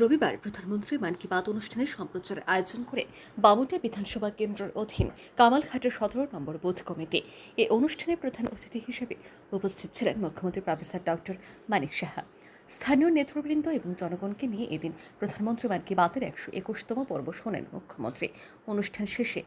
রবিবার প্রধানমন্ত্রী মান কি বাত অনুষ্ঠানের সম্প্রচারের আয়োজন করে বামুটিয়া বিধানসভা কেন্দ্রের অধীন কামালঘাটের সতেরো নম্বর বোধ কমিটি। এ অনুষ্ঠানে প্রধান অতিথি হিসেবে উপস্থিত ছিলেন মুখ্যমন্ত্রী প্রফেসর ডক্টর মানিক সাহা। স্থানীয় নেতৃবৃন্দ এবং জনগণকে নিয়ে এদিন প্রধানমন্ত্রী মান কি বাতের একশো একুশতম পর্ব শোনেন মুখ্যমন্ত্রী। অনুষ্ঠান শেষে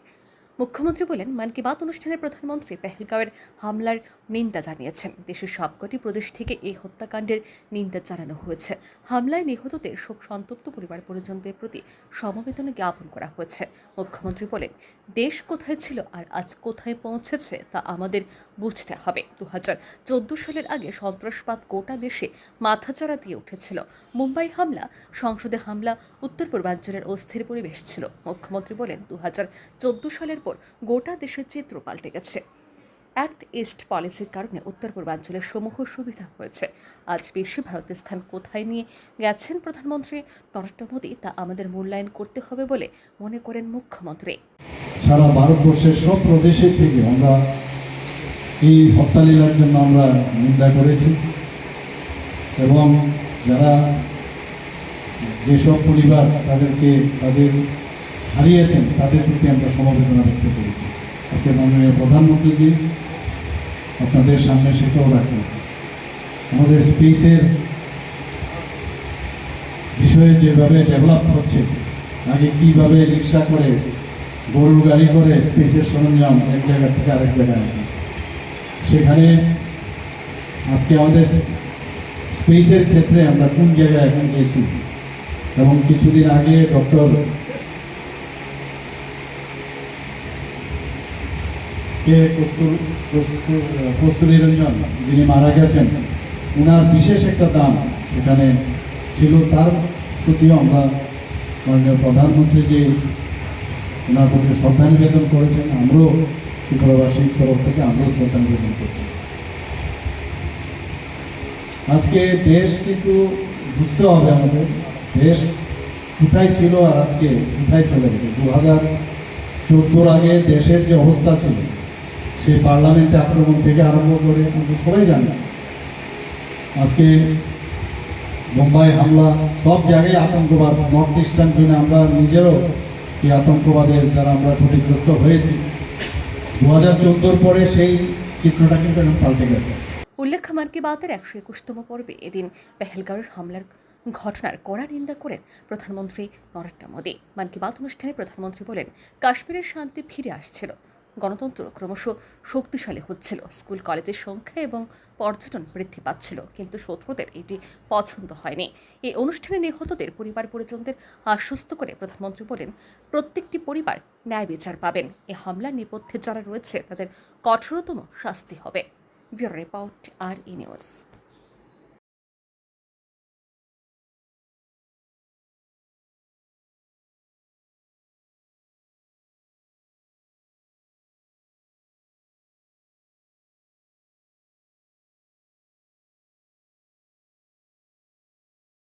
মুখ্যমন্ত্রী বলেন, মান কি বাত অনুষ্ঠানে প্রধানমন্ত্রী পেহেলগাঁওয়ের হামলার নিন্দা জানিয়েছেন। দেশের সবকটি প্রদেশ থেকে এই হত্যাকাণ্ডের নিন্দা জানানো হয়েছে। হামলায় নিহতদের শোক সন্তপ্ত পরিবার পরিজনদের প্রতি সমবেদনা জ্ঞাপন করা হয়েছে। মুখ্যমন্ত্রী বলেন, দেশ কোথায় ছিল আর আজ কোথায় পৌঁছেছে তা আমাদের বুঝতে হবে। দু চোদ্দ সালের আগে সন্ত্রাসবাদ গোটা দেশে মাথাচাড়া দিয়ে উঠেছিল। মুম্বাই হামলা, সংসদে হামলা, উত্তর পূর্বাঞ্চলের অস্থির পরিবেশ ছিল। মুখ্যমন্ত্রী বলেন দু হাজার চোদ্দ সালের পর গোটা দেশের চিত্র পাল্টে গেছে। অ্যাক্ট ইস্ট পলিসির কারণে উত্তর পূর্বাঞ্চলের সমূহ সুবিধা হয়েছে। আজ বিশ্বে ভারতের স্থান কোথায় নিয়ে গেছেন প্রধানমন্ত্রী? নরেন্দ্র মোদী তা আমাদের মূল্যায়ন করতে হবে বলে মনে করেন মুখ্যমন্ত্রী। সারা ভারতবর্ষের সব প্রদেশের থেকে আমরা এই হত্যালীলার জন্য আমরা নিন্দা করেছি। এবং যারা যেসব পরিবার তাদেরকে, তাদের হারিয়েছেন, তাদের প্রতি আমরা সমবেদনা ব্যক্ত করেছি। আজকে মাননীয় প্রধানমন্ত্রীজি, আপনাদের সামনে সেটাও রাখেন আমাদের স্পেসের বিষয়ে যেভাবে ডেভেলপ হচ্ছে, আগে কীভাবে রিক্সা করে, গরুর গাড়ি করে স্পেসের সরঞ্জাম এক জায়গা থেকে আরেক জায়গায়। সেখানে আজকে আমাদের স্পেসের ক্ষেত্রে আমরা কোন জায়গায় এখন গিয়েছি এবং কিছুদিন আগে ডক্টর কে কস্তুর- রঞ্জন যিনি মারা গেছেন ওনার বিশেষ একটা দাম সেখানে ছিল, তার প্রতিও আমরা মাননীয় প্রধানমন্ত্রী যে ওনার প্রতি শ্রদ্ধা নিবেদন করেছেন, আমরাও ত্রিপুরাবাসীর তরফ থেকে আমরাও শ্রদ্ধা নিবেদন করছি। আজকে দেশ কিন্তু বুঝতে হবে আমাদের, দেশ কোথায় ছিল আর আজকে কোথায় চলে গেছে। দু হাজার চোদ্দোর আগে দেশের যে অবস্থা ছিল সেই পার্লামেন্টে আক্রমণ থেকে আরম্ভ করে সবাই জানি। আজকে মুম্বাই হামলা, সব জায়গায় আতঙ্কবাদ। নর্থ ইস্টার্ন জন্য আমরা নিজেরও এই আতঙ্কবাদের দ্বারা আমরা ক্ষতিগ্রস্ত হয়েছি। দু হাজার পরে সেই চিত্রটা কিন্তু পাল্টে গেছে। উল্লেখ্য মান কি বাতের একশো একুশতম পর্বে এদিন পেহেলগাঁওয়ের হামলার ঘটনার কড়া নিন্দা করেন প্রধানমন্ত্রী নরেন্দ্র মোদী। মান কি বাত অনুষ্ঠানে প্রধানমন্ত্রী বলেন, কাশ্মীরের শান্তি ফিরে আসছিল। গণতন্ত্র ক্রমশ শক্তিশালী হচ্ছিল। স্কুল, কলেজের সংখ্যা এবং পর্যটন বৃদ্ধি পাচ্ছিল, কিন্তু শত্রুদের এটি পছন্দ হয়নি। এই অনুষ্ঠানে নিহতদের পরিবার পরিজনদের আশ্বস্ত করে প্রধানমন্ত্রী বলেন, প্রত্যেকটি পরিবার ন্যায় বিচার পাবেন। এ হামলার নেপথ্যে যারা রয়েছে, তাদের কঠোরতম শাস্তি হবে। Bureau report R E news.